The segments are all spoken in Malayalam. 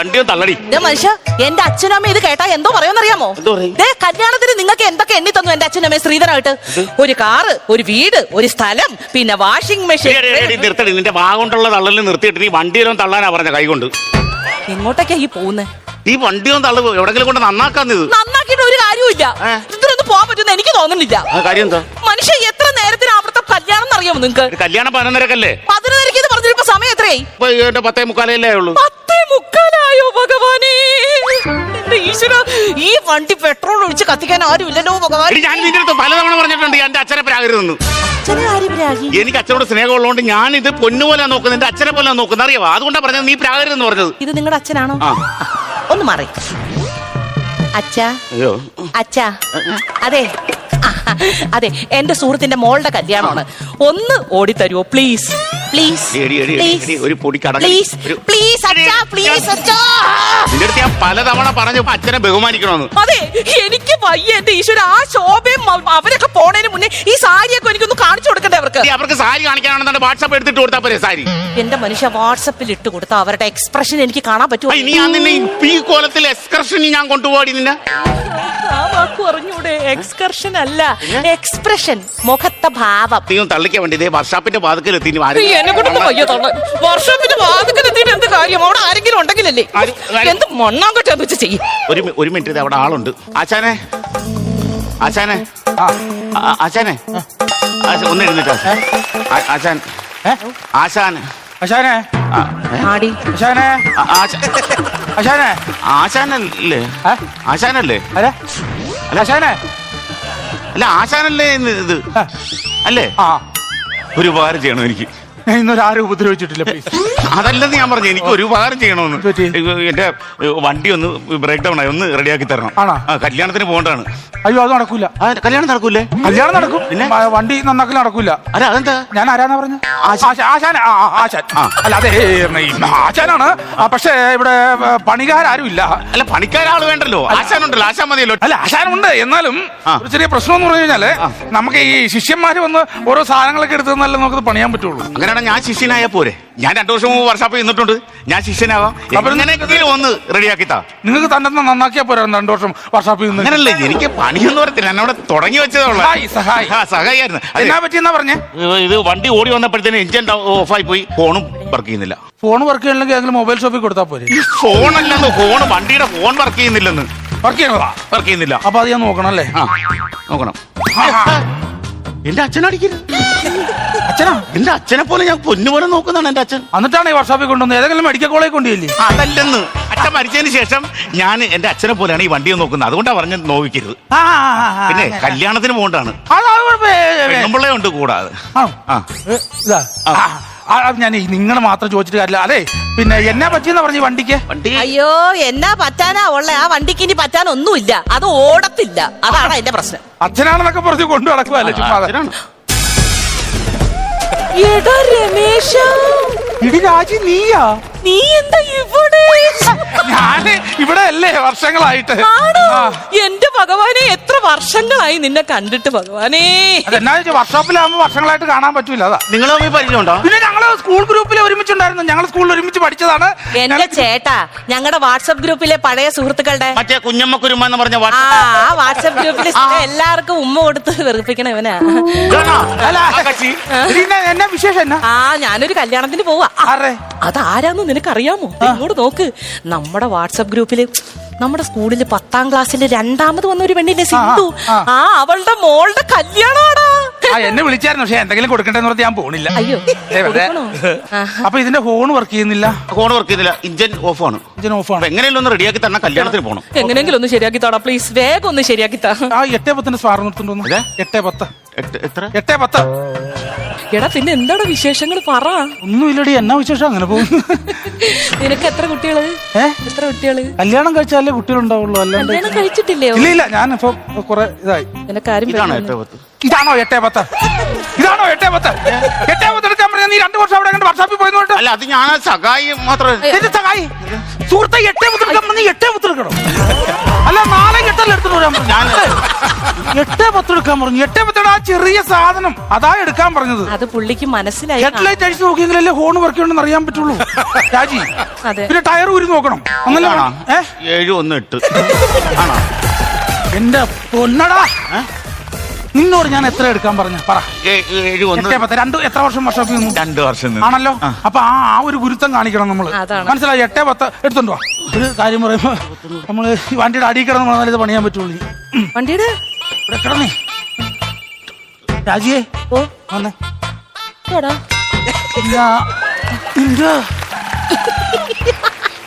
വണ്ടിയും തള്ളടി. മനുഷ്യ എന്റെ അച്ഛനും അമ്മ ഇത് കേട്ടാ എന്തോ പറയുമെന്നറിയാമോ? കല്യാണത്തിന് നിങ്ങൾക്ക് എന്തൊക്കെ എണ്ണി തന്നു എന്റെ അച്ഛനും അമ്മ ശ്രീധരായിട്ട് ഒരു കാറ് ഒരു വീട് ഒരു സ്ഥലം പിന്നെ വാഷിംഗ് മെഷീൻ. നിർത്തടി. നിന്റെ വാ കൊണ്ടുള്ള തള്ളലിൽ നിർത്തിയിട്ട് നീ വണ്ടിയിലും തള്ളാനാ പറഞ്ഞ കൈകൊണ്ട്. എങ്ങോട്ടൊക്കെയാ ഈ പോകുന്നത് ഈ വണ്ടിയും തള്ളു. എവിടെങ്കിലും കൊണ്ട് നന്നാക്കാന്നത് നന്നാക്കിയിട്ട് ഒരു കാര്യമില്ല ഇത്രയൊന്നും പോവാൻ പോകാൻ പറ്റുമെന്ന് എനിക്ക് തോന്നുന്നില്ല. കാര്യം എന്താ മനുഷ്യ എത്ര നേരത്തിന് അവിടുത്തെ കല്യാണം എന്നറിയാമോ നിങ്ങക്ക് ഒരു കല്യാണം പതിനൊന്നരക്കല്ലേ? പതിനൊന്നരക്ക് ഇത് പറഞ്ഞിട്ട് സമയം എത്രയായി? പത്തേ മുക്കാലല്ലേ ഉള്ളൂ. ഭഗവാനേ. എന്റെ ഈശ്വര ഈ വണ്ടി പെട്രോൾ ഒഴിച്ച് കത്തിക്കാൻ ആരും ഇല്ലല്ലോ ഭഗവാൻ. എടി ഞാൻ നിന്റെ അടുത്ത് പലതവണ പറഞ്ഞിട്ടുണ്ട് എന്റെ അച്ഛനെ പ്രാകരുതെന്ന്. അച്ഛനെ ആര് പ്രാകി? എനിക്ക് അച്ഛനോട് സ്നേഹമുള്ളതുകൊണ്ട് ഞാൻ ഇത് പൊന്നുപോലെ നോക്കുന്നത് എന്റെ അച്ഛനെ പോലെ നോക്കുന്നത് അറിയാവോ? അതുകൊണ്ടാ പറഞ്ഞത് നീ പ്രാകരുതെന്ന് പറഞ്ഞത്. ഇത് നിങ്ങളുടെ അച്ഛനാണോ? ആ. ഒന്ന് മാറി. അച്ഛാ അയ്യോ. അച്ഛാ അതെ. ആ, അതെ എന്റെ സുഹൃത്തിന്റെ മോളുടെ കല്യാണമാണ്. ഒന്ന് ഓടി തരുവോ പ്ലീസ്? പ്ലീസ് എടി, എടി, എടി, എടി, ഒരു പൊടി കടക- പ്ലീസ് ഒരു- പ്ലീസ് അച്ഛാ പ്ലീസ് അച്ഛാ. നിന്റെ അടുത്ത് ഞാൻ പലതവണ പറഞ്ഞു അച്ഛനെ ബഹുമാനിക്കണമെന്ന് അതെ എനിക്ക് വയ്യ എന്റെ ഈശ്വര. ആ ശോഭയും അവ- അവരൊക്കെ പോണതിന് മുന്നേ ഈ സാരിയൊക്കെ എനിക്കൊന്ന് കാണിച്ചു കൊടുക്കണ്ടേ അവർക്ക്? എടി, അവർക്ക് സാരി കാണിക്കാനാണെന്നുണ്ട് വാട്സാപ്പ് എടുത്തിട്ട് കൊടുത്താ പോരെ സാരി? എന്റെ മനുഷ്യ വാട്സപ്പിൽ ഇട്ട് കൊടുത്ത അവരുടെ എക്സ്പ്രഷൻ എനിക്ക് കാണാൻ പറ്റുമോ? ഇനി ഞാൻ നിന്നെ ഈ കോലത്തിൽ എക്സ്പ്രഷൻ ഞാൻ കൊണ്ടുപോടി നിന്നെ. ആ വാക്ക് പറഞ്ഞൂടെ എക്സ്കർഷൻ അല്ല. എക്സ്പ്രഷൻ മുഖത്തെ ഭാവം. നീ ഒന്ന് തള്ളിക്കാൻ വേണ്ടി. ഇതേ വർഷാപ്പിന്റെ വാതിക്കൽ എത്തി എന്നെ കൊണ്ടൊന്നും വയ്യ തൊള്ള. വർഷത്തിന്റെ വാതിക്കലെത്തിയിട്ട് എന്ത് കാര്യം? അവിടെ ആരെങ്കിലും ഉണ്ടെങ്കിലല്ലേ? ആരും- ആരും- എന്ത് മണ്ണാങ്കട്ടാന്ന് വെച്ച് ചെയ്യും. ഒരു മി- ഒരു മിനിറ്റ് ഇത് അവിടെ ആളുണ്ട്. ആശാനെ. ആശാനെ. ആ, ആശാനെ. ആശ- ഒന്ന് എഴുന്നിട്ടോ ആശാൻ. ഏ? ആശാൻ. ആ, ഏ? ആടി. അശാനെ ആ, ആശ- ആശാനല്ലേ? ആശാനല്ലേ? അല്ല. ആശാനെ. അല്ല ആശാനല്ലേ ഇത്? അല്ലേ? ആ. ഒരു ഉപകാരം ചെയ്യണം എനിക്ക്. ഇന്നൊരു ആരും ഉപദ്രവിച്ചിട്ടില്ല പ്ലീസ് അതല്ലെന്ന് ഞാൻ പറഞ്ഞു. എനിക്ക് ഒരു ഉപകാരം ചെയ്യണമെന്ന്. പറ്റി? എന്റെ വണ്ടി ഒന്ന് ബ്രേക്ക് ഡൗൺ ആയി. ഒന്ന് റെഡിയാക്കി തരണം. ആണോ? ആ, കല്യാണത്തിന് പോകേണ്ടതാണ്. അയ്യോ അത് നടക്കൂല. ആ, കല്യാണം നടക്കൂലേ? കല്യാണം നടക്കും. പിന്നെ? വണ്ടി നന്നാക്കൽ നടക്കൂല. അല്ല അതെന്താ? ഞാൻ ആരാന്നാ പറഞ്ഞു? ആശാൻ. ആ, ആ, ആശാൻ. അല്ല അതെ ആശാനാണ്. ആ, പക്ഷേ ഇവിടെ ഏ, പണിക്കാരും ഇല്ല. അല്ല പണിക്കാരാൾ വേണ്ടല്ലോ. ആശാനുണ്ടല്ലോ. ആശാൻ മതിയല്ലോ. അല്ല ആശാനുണ്ട്. എന്നാലും ആ. ഒരു ചെറിയ പ്രശ്നം എന്ന് പറഞ്ഞു കഴിഞ്ഞാൽ നമുക്ക് ഈ ശിഷ്യന്മാര് വന്ന് ഓരോ സാധനങ്ങളൊക്കെ എടുത്തു തന്നാലേ നമുക്ക് പണിയാൻ പറ്റുള്ളൂ. അങ്ങനെയാണെങ്കിൽ ഞാൻ ശിഷ്യനായ പോരെ. ഞാൻ രണ്ടു വർഷം മുമ്പ് വർഷാപ്പ് ചെന്നിട്ടുണ്ട് ഞാൻ ശിഷ്യനാവാം. അപ്പോൾ ഒന്ന് റെഡിയാക്കി താ നിങ്ങൾക്ക് തന്നെ നന്നാക്കിയാ പോരാ രണ്ടു വർഷം വർഷാപ്പ് അങ്ങനല്ലേ എനിക്ക് പണിയൊന്നും വരത്തില്ല. എന്നോട് തുടങ്ങി വെച്ചതുള്ള സഹായി, സഹായി. സഹായിയായിരുന്നു. എന്നാ പറ്റിയെന്നാ പറഞ്ഞേ? ഇത് വണ്ടി ഓടി വന്നപ്പോഴത്തേന് എഞ്ചിൻ ഓഫായി പോയി. ഫോണും വർക്ക് ചെയ്യുന്നില്ല. ഫോൺ വർക്ക് ചെയ്യണമെങ്കിൽ അതിൽ മൊബൈൽ ഷോപ്പിൽ കൊടുത്താൽ പോരെ. ഫോണല്ലെന്ന് ഫോൺ വണ്ടിയുടെ ഫോൺ വർക്ക് ചെയ്യുന്നില്ലെന്ന്. വർക്ക് ചെയ്യണതാ വർക്ക് ചെയ്യുന്നില്ല. അപ്പൊ അത് ഞാൻ നോക്കണം അല്ലേ? ആ നോക്കണം. എന്റെ അച്ഛനടിക്കരുത്. അച്ഛനാ എന്റെ അച്ഛനെ പോലെ ഞാൻ പൊന്നുപോലെ നോക്കുന്നതാണ് എന്റെ അച്ഛൻ. എന്നിട്ടാണ് ഈ വർഷാപ്പിൽ കൊണ്ടുവന്നത്? ഏതെങ്കിലും മെഡിക്കൽ കോളേജ് കൊണ്ടുപോയില്ലേ? അതല്ലെന്ന്. അച്ഛൻ മരിച്ചതിന് ശേഷം ഞാൻ എന്റെ അച്ഛനെ പോലെയാണ് ഈ വണ്ടിയെ നോക്കുന്നത്. അതുകൊണ്ടാണ് പറഞ്ഞത് നോവിക്കരുത്. പിന്നെ കല്യാണത്തിന് പോകണ്ടാണ്. പെണ്ണുമ്പിള്ളേ ഉണ്ട് കൂടാതെ ഞാൻ നിങ്ങൾ മാത്രം ചോദിച്ചിട്ട് കാര്യമില്ല. അതെ പിന്നെ എന്നാ പറ്റിയെന്നാ പറഞ്ഞു ഈ വണ്ടിക്ക്? വണ്ടി. അയ്യോ എന്നാ പറ്റാനാ ഉള്ള? ആ വണ്ടിക്ക് ഇനി പറ്റാനൊന്നുമില്ല. അത് ഓടത്തില്ല. അതാണ് അതിന്റെ പ്രശ്നം. അച്ഛനാണെന്നൊക്കെ പറഞ്ഞ് കൊണ്ടു നടക്കുവല്ലേ. എടാ രമേശ. ഇടി രാജി നീയാ? നീ എന്താ ഇവിടെ? ഞാൻ ഇവിടെ അല്ലേ വർഷങ്ങളായിട്ട്. ആണോ. എന്റെ ഭഗവാനെ എത്ര വർഷങ്ങളായി നിന്നെ കണ്ടിട്ട് ഭഗവാനെ. അതെന്നാ വെച്ചാൽ വർഷോപ്പിലാകുമ്പോ വർഷങ്ങളായിട്ട് കാണാൻ പറ്റൂല അതാ. നിങ്ങളെ തമ്മിൽ പരിചയമുണ്ടോ? പിന്നെ സ്കൂൾ ഗ്രൂപ്പിൽ ഒരുമിച്ചുണ്ടായിരുന്നു. ഞങ്ങൾ സ്കൂളിൽ ഒരുമിച്ച് പഠിച്ചതാണ്. എന്റെ ചേട്ടാ ഞങ്ങളുടെ വാട്സപ്പ് ഗ്രൂപ്പിലെ പഴയ സുഹൃത്തുക്കളുടെ മറ്റേ കുഞ്ഞമ്മ കുരുമ എന്ന് പറഞ്ഞ ആ ആ വാട്സപ്പ് ഗ്രൂപ്പിൽ എല്ലാവർക്കും ഉമ്മ കൊടുത്ത് വെറുപ്പിക്കണം ഇവനാ. എന്നാ- വിശേഷം എന്നാ? ആ ഞാനൊരു കല്യാണത്തിന് പോവാ. അതാരാന്ന് നിനക്കറിയാമോ? എന്നോട് നോക്ക്. നമ്മുടെ വാട്സപ്പ് ഗ്രൂപ്പിൽ നമ്മുടെ സ്കൂളിൽ പത്താം ക്ലാസ്സിൽ രണ്ടാമത് വന്ന ഒരു പെണ്ണിന്റെ സിന്ധു. ആ. ആ അവളുടെ മോളുടെ കല്യാണമാടാ ആ എന്നെ വിളിച്ചായിരുന്നു. പക്ഷെ എന്തെങ്കിലും കൊടുക്കണ്ടെന്ന് പറഞ്ഞ് ഞാൻ പോണില്ല. അയ്യോ ദേ വെറുതെ. കൊടുക്കണോ? ആഹാ. അപ്പൊ ഇതിന്റെ ഫോൺ വർക്ക് ചെയ്യുന്നില്ല. ഫോൺ വർക്ക് ചെയ്യുന്നില്ല. ഇഞ്ചൻ ഓഫ് ആണ്. ഇതിന് ഓഫ് ആണ്. എങ്ങനെയല്ലോ ഒന്ന് റെഡിയാക്കി തന്നെ കല്യാണത്തിന് പോകണം എങ്ങനെയെങ്കിലും ഒന്ന് ശരിയാക്കി താടാ പ്ലീസ് വേഗം ഒന്ന് ശരിയാക്കി താ ആ എട്ടേ പത്തിന്റെ സ്വാർ നിർത്തുണ്ടോ അതെ? എട്ടേ പത്ത്. എട്ട്- എത്ര? എട്ടേ പത്ത്. എടാ പിന്നെ എന്താണ് വിശേഷങ്ങൾ? പറ. ഒന്നുമില്ലടി എന്നാ വിശേഷം? അങ്ങനെ പോകുന്നു. നിനക്ക് എത്ര കുട്ടികൾ? എത്ര കുട്ടികൾ? കല്യാണം കഴിച്ചാലേ കുട്ടികളുണ്ടാവുള്ളൂ അല്ലാണ്ട് കല്യാണം കഴിച്ചിട്ടില്ലേ ഇല്ല ഇല്ല ഇപ്പൊ കുറെ ഇതായി. നിനക്കാരും ഇതാണോ. എട്ട് പത്ത്? ഇതാണോ എട്ടേ പത്ത്? ഇതാണോ എട്ടേ പത്ത്? എട്ടേ പത്ത് എടുക്കാൻ പറഞ്ഞ നീ രണ്ടു വർഷം അവിടെ കണ്ട് വർഷാപ്പിൽ പോയെന്നോട്ട് അല്ല അത് ഞാൻ സഹായി മാത്രം. എന്റെ സഹായി സുഹൃത്തെ എട്ടേ പത്ത് എടുക്കാൻ പറഞ്ഞ നീ എട്ടേ പത്ത് എടുക്കണം? അല്ല നാളെ എട്ടല്ല എടുത്തിട്ട് വരാൻ പറഞ്ഞു? ഞാൻ- എട്ടേ പത്ത് എടുക്കാൻ പറഞ്ഞു. എട്ടേ പത്തോടെ ആ ചെറിയ സാധനം. അതാ എടുക്കാൻ പറഞ്ഞത്. അത് പുള്ളിക്ക് മനസ്സിലായി. ഹെഡ് ലൈറ്റ് അടിച്ച് നോക്കിയെങ്കിലല്ലേ ഹോൺ വർക്ക് ഉണ്ടെന്ന് അറിയാൻ പറ്റുള്ളൂ. രാജി അതെ. പിന്നെ ടയർ ഊരി നോക്കണം? ഏ? ഏഴ് ഒന്ന് എട്ട്. ആണോ? എന്റെ പൊന്നടാ. നിന്നോട് ഞാൻ എത്ര എടുക്കാൻ പറഞ്ഞു? പറ. ഏ- ഏഴ് ഒന്ന്. എട്ടേ പത്ത്. രണ്ട് എത്ര വർഷം വർഷോപ്പിൽ നിന്നു രണ്ട് വർഷം നിന്ന്. ആണല്ലോ. അപ്പൊ ആ ആ ഒരു ഗുരുത്വം കാണിക്കണം നമ്മൾ. അതാണ്. മനസ്സിലായി? എട്ടേ പത്ത്. എടുത്തുണ്ടോ ഒരു കാര്യം പറയുമ്പോ നമ്മൾ ഈ വണ്ടിയുടെ അടിയിൽ കിടന്ന് പറഞ്ഞാൽ ഇത് പണിയാൻ പറ്റുള്ളൂ. വണ്ടിയുടെ? ഇവിടെ കിടന്നേ. രാജിയെ ഓ. വന്നേ. എടാ. ഇല്ല, നിന്റെ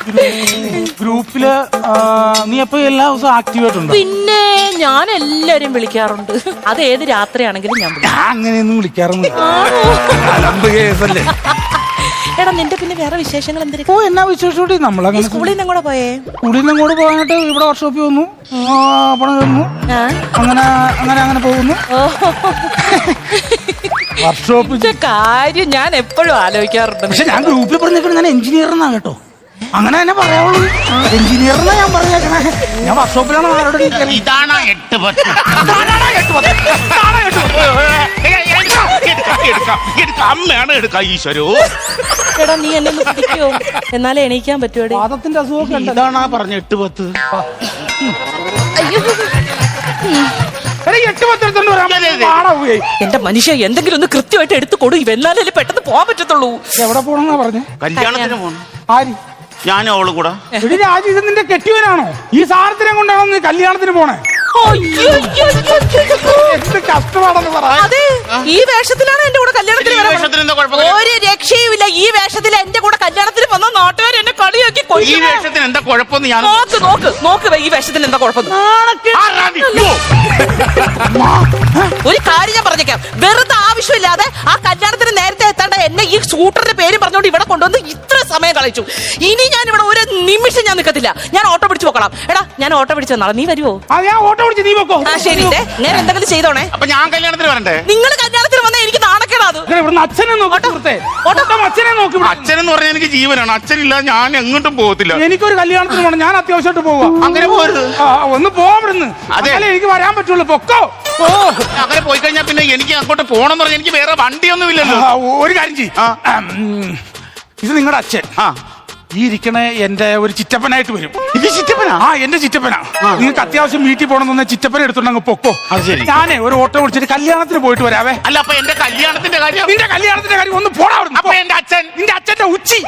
ഗ്രൂ- ഗ്രൂപ്പിൽ ആ, നീ എപ്പോ എല്ലാ ദിവസവും ഉണ്ടോ പിന്നെ ഞാൻ എല്ലാരും വിളിക്കാറുണ്ട്. അത് ഏത് രാത്രിയാണെങ്കിലും ഞാൻ വിളിക്കും. ഞാൻ അങ്ങനെയൊന്നും വിളിക്കാറൊന്നും അലമ്പ് കേസല്ലേ? എടാ നിന്റെ പിന്നെ വേറെ വിശേഷങ്ങൾ ഓ എന്നാ വിശേഷോട്ടി നീ നമ്മളങ്ങനെ സ്കൂളിൽ നിന്നും കൂടെ പോയേ? സ്കൂളിൽ നിന്നും കൂടെ പോകാനായിട്ട് ഇവിടെ വർക്ക്ഷോപ്പിൽ വന്നു. ആ, പണം തന്നു ആ? അങ്ങനെ അങ്ങനെ അങ്ങനെ പോകുന്നു. വർക്ക്ഷോപ്പ് ഇതിന്റെ കാര്യം ഞാൻ എപ്പോഴും ആലോചിക്കാറുണ്ട്. പക്ഷെ ഞാൻ ഗ്രൂപ്പിൽ പറഞ്ഞേക്കണ ഞാൻ എഞ്ചിനീയർ എന്നാ കേട്ടോ. അങ്ങനെ തന്നെ പറയാവുള്ളൂ. എഞ്ചിനീയർ എന്നാ ഞാൻ പറഞ്ഞേക്കണേ. ഞാൻ വർക്ക്ഷോപ്പിലാണ് ആരോട് ഇതാണ് എട്ട് പത്ത്. എടുക്കാം, എടുക്കാം, എടുക്കാം, എടുക്കാം. അമ്മയാണ് എടുക്കാം ഈശ്വരോ. എടാ നീ എന്നെ ഒന്ന് പിടിക്കോ. എന്നാലേ എണീക്കാൻ പറ്റുമോടെ പാദത്തിന്റെ അസുഖമൊക്കെ ഉണ്ട് ഇതാണ് പറഞ്ഞ എട്ട് പത്ത്. എടാ, ഈ എട്ട് പത്ത് എടുത്തോണ്ട് വരാൻ അതെ, അതെ. പാടാവുകയെ എന്റെ മനുഷ്യ എന്തെങ്കിലും ഒന്ന് കൃത്യമായിട്ട് എടുത്തു കൊടു. എന്നാലേ പെട്ടെന്ന് പോകാൻ പറ്റത്തുള്ളൂ. എവിടെ പോണെന്നാ പറഞ്ഞു? കല്യാണത്തിന് പോണം. ആര്? ഞാനും അവൾ കൂടെ. എടി രാജി ഇത് നിന്റെ കെട്ടിയവനാണോ? ഈ സാധനത്തിനെ കൊണ്ടാണോ നീ കല്യാണത്തിന് പോണേ? എന്ത് കഷ്ടമാണെന്ന് പറ അതെ ഈ വേഷത്തിലാണ് എന്റെ കൂടെ കല്യാണത്തിന് ഈ വരാൻ വേഷത്തിന് എന്താ കുഴപ്പം? ഒരു രക്ഷയുമില്ല ഈ വേഷത്തിൽ എന്റെ കൂടെ കല്യാണത്തിന് വന്ന നാട്ടുകാർ എന്നെ കളിയാക്കി ഈ കൊല്ലും. വേഷത്തിന് എന്താ കുഴപ്പമെന്ന് ഞാൻ നോക്ക് നോക്ക് നോക്ക് ഈ വേഷത്തിന് എന്താ കുഴപ്പം ആരാടി? യ്യോ. ഒരു കാര്യം ഞാൻ പറഞ്ഞേക്കാം വെറുതെ ആവശ്യമില്ലാതെ ആ കല്യാണത്തിന് നേരത്തെ എന്നെ ഈ സ്കൂട്ടറിന്റെ പേര് പറഞ്ഞോണ്ട് ഇവിടെ കൊണ്ടുവന്ന് ഇത്ര സമയം കളിച്ചു ഇനി ഞാൻ ഇവിടെ ഒരു നിമിഷം ഞാൻ നിൽക്കത്തില്ല ഞാൻ ഓട്ടോ പിടിച്ചു പോക്കണം എടാ ഞാൻ ഓട്ടോ പിടിച്ചു വന്നാളെ. നീ വരുവോ? ആ ഞാൻ ഓട്ടോ പിടിച്ച് നീ പോക്കോ. ആ ശരി. ദേ, ഞാൻ എന്തെങ്കിലും ചെയ്തോണേ. അപ്പൊ ഞാൻ കല്യാണത്തിന് വരണ്ടേ? നിങ്ങൾ കല്യാണത്തിന് വന്നേ എനിക്ക് നാണക്കേടാ അത്? അച്ഛനെ നോക്കി സുഹൃത്തേ. അച്ഛനെ നോക്കി അച്ഛൻ എന്ന് പറഞ്ഞാൽ എനിക്ക് ജീവനാണ്. അച്ഛനില്ല ഞാൻ എങ്ങോട്ടും പോകത്തില്ല. എനിക്കൊരു കല്യാണത്തിന് പോകണം ഞാൻ അത്യാവശ്യമായിട്ട് പോവാ. അങ്ങനെ പോരുത് ആ, ഒന്ന് പോവിടുന്ന് അതെ. അതെ എനിക്ക് വരാൻ പറ്റുള്ളൂ. പൊക്കോ. ഓ അങ്ങനെ പോയി കഴിഞ്ഞാൽ പിന്നെ എനിക്ക് അങ്ങോട്ട് പോകണം പറഞ്ഞാൽ എനിക്ക് വേറെ വണ്ടിയൊന്നും ഇല്ലല്ലോ ആ, ഒരു കാര്യം ചെയ്യ്. ഇത് നിങ്ങളുടെ അച്ഛൻ. ആ. ഈ ഇരിക്കണ എന്റെ ഒരു ചിറ്റപ്പനായിട്ട് വരും. ഇത് ചിറ്റപ്പനാ? ആ എന്റെ ചിറ്റപ്പനാ. നിങ്ങൾക്ക് അത്യാവശ്യം വീട്ടിൽ പോകണം പോകണമെന്ന് ചിറ്റപ്പന എടുത്തോണ്ട് പൊക്കോ. അത് ശരി. ഞാനേ ഒരു ഓട്ടോ വിളിച്ചിട്ട് കല്യാണത്തിന് പോയിട്ട് വരാവേ. അല്ല അപ്പൊ എന്റെ കല്യാണത്തിന്റെ കാര്യം? നിന്റെ കല്യാണത്തിന്റെ കാര്യം ഒന്ന് പോടാ. അപ്പൊ എന്റെ അച്ഛൻ? നിന്റെ അച്ഛന്റെ ഉച്ചി.